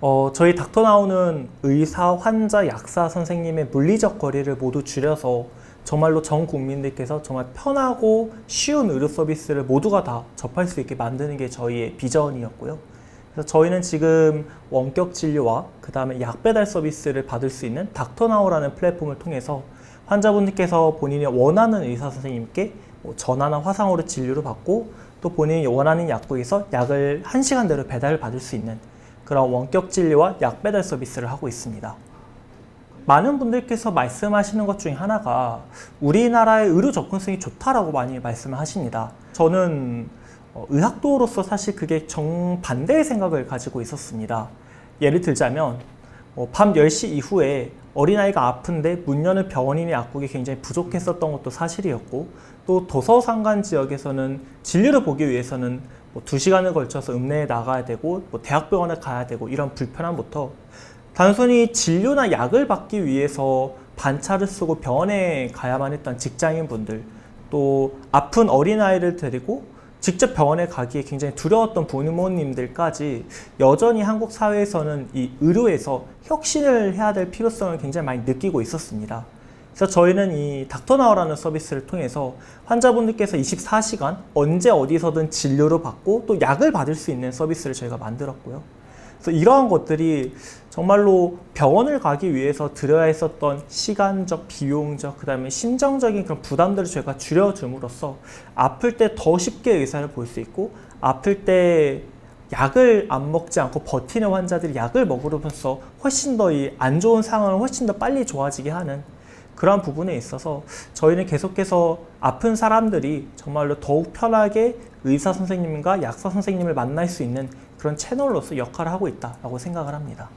어, 저희 닥터나우는 의사, 환자, 약사 선생님의 물리적 거리를 모두 줄여서 정말로 전 국민들께서 정말 편하고 쉬운 의료 서비스를 모두가 다 접할 수 있게 만드는 게 저희의 비전이었고요. 그래서 저희는 지금 원격 진료와 그 다음에 약 배달 서비스를 받을 수 있는 닥터나우라는 플랫폼을 통해서 환자분들께서 본인이 원하는 의사 선생님께 뭐 전화나 화상으로 진료를 받고 또 본인이 원하는 약국에서 약을 한시간 내로 배달을 받을 수 있는 그런 원격 진료와 약 배달 서비스를 하고 있습니다. 많은 분들께서 말씀하시는 것 중에 하나가 우리나라의 의료 접근성이 좋다라고 많이 말씀을 하십니다. 저는 어, 의학도로서 사실 그게 정반대의 생각을 가지고 있었습니다. 예를 들자면 어, 밤 10시 이후에 어린아이가 아픈데 문 여는 병원이나 약국이 굉장히 부족했었던 것도 사실이었고 또 도서상간 지역에서는 진료를 보기 위해서는 뭐 2시간을 걸쳐서 읍내에 나가야 되고 뭐 대학병원에 가야 되고 이런 불편함부터 단순히 진료나 약을 받기 위해서 반차를 쓰고 병원에 가야만 했던 직장인분들 또 아픈 어린아이를 데리고 직접 병원에 가기에 굉장히 두려웠던 부모님들까지 여전히 한국 사회에서는 이 의료에서 혁신을 해야 될 필요성을 굉장히 많이 느끼고 있었습니다. 그래서 저희는 이 닥터나우라는 서비스를 통해서 환자분들께서 24시간 언제 어디서든 진료를 받고 또 약을 받을 수 있는 서비스를 저희가 만들었고요. 그래서 이러한 것들이 정말로 병원을 가기 위해서 들여야 했었던 시간적, 비용적, 그 다음에 심정적인 그런 부담들을 저희가 줄여줌으로써 아플 때 더 쉽게 의사를 볼 수 있고 아플 때 약을 안 먹지 않고 버티는 환자들이 약을 먹으면서 훨씬 더 이 안 좋은 상황을 훨씬 더 빨리 좋아지게 하는 그러한 부분에 있어서 저희는 계속해서 아픈 사람들이 정말로 더욱 편하게 의사 선생님과 약사 선생님을 만날 수 있는 그런 채널로서 역할을 하고 있다라고 생각을 합니다.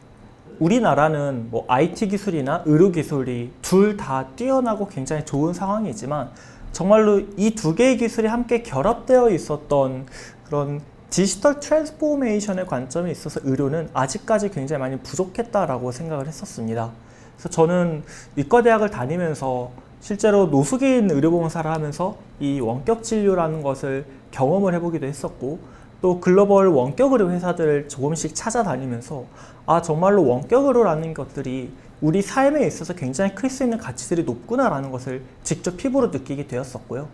우리나라는 뭐 IT 기술이나 의료 기술이 둘 다 뛰어나고 굉장히 좋은 상황이지만 정말로 이 두 개의 기술이 함께 결합되어 있었던 그런 디지털 트랜스포메이션의 관점에 있어서 의료는 아직까지 굉장히 많이 부족했다라고 생각을 했었습니다. 그래서 저는 의과대학을 다니면서 실제로 노숙인 의료보험사를 하면서 이 원격 진료라는 것을 경험을 해보기도 했었고 또 글로벌 원격 의료 회사들을 조금씩 찾아다니면서 아 정말로 원격 의료라는 것들이 우리 삶에 있어서 굉장히 클 수 있는 가치들이 높구나라는 것을 직접 피부로 느끼게 되었었고요.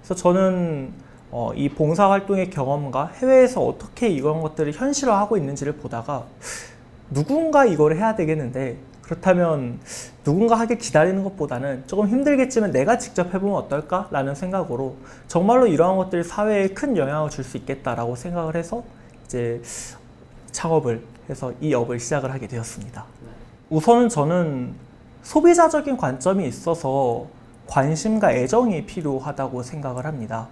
그래서 저는 어, 이 봉사 활동의 경험과 해외에서 어떻게 이런 것들을 현실화하고 있는지를 보다가 누군가 이걸 해야 되겠는데 그렇다면 누군가 하길 기다리는 것보다는 조금 힘들겠지만 내가 직접 해보면 어떨까라는 생각으로 정말로 이러한 것들이 사회에 큰 영향을 줄 수 있겠다라고 생각을 해서 이제 창업을 해서 이 업을 시작을 하게 되었습니다. 우선은 저는 소비자적인 관점이 있어서 관심과 애정이 필요하다고 생각을 합니다.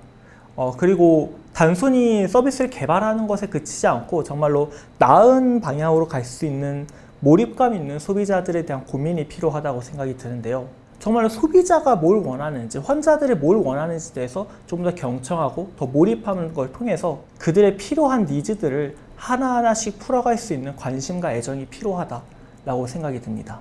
어, 그리고 단순히 서비스를 개발하는 것에 그치지 않고 정말로 나은 방향으로 갈 수 있는 몰입감 있는 소비자들에 대한 고민이 필요하다고 생각이 드는데요. 정말로 소비자가 뭘 원하는지, 환자들이 뭘 원하는지에 대해서 좀 더 경청하고 더 몰입하는 걸 통해서 그들의 필요한 니즈들을 하나하나씩 풀어갈 수 있는 관심과 애정이 필요하다라고 생각이 듭니다.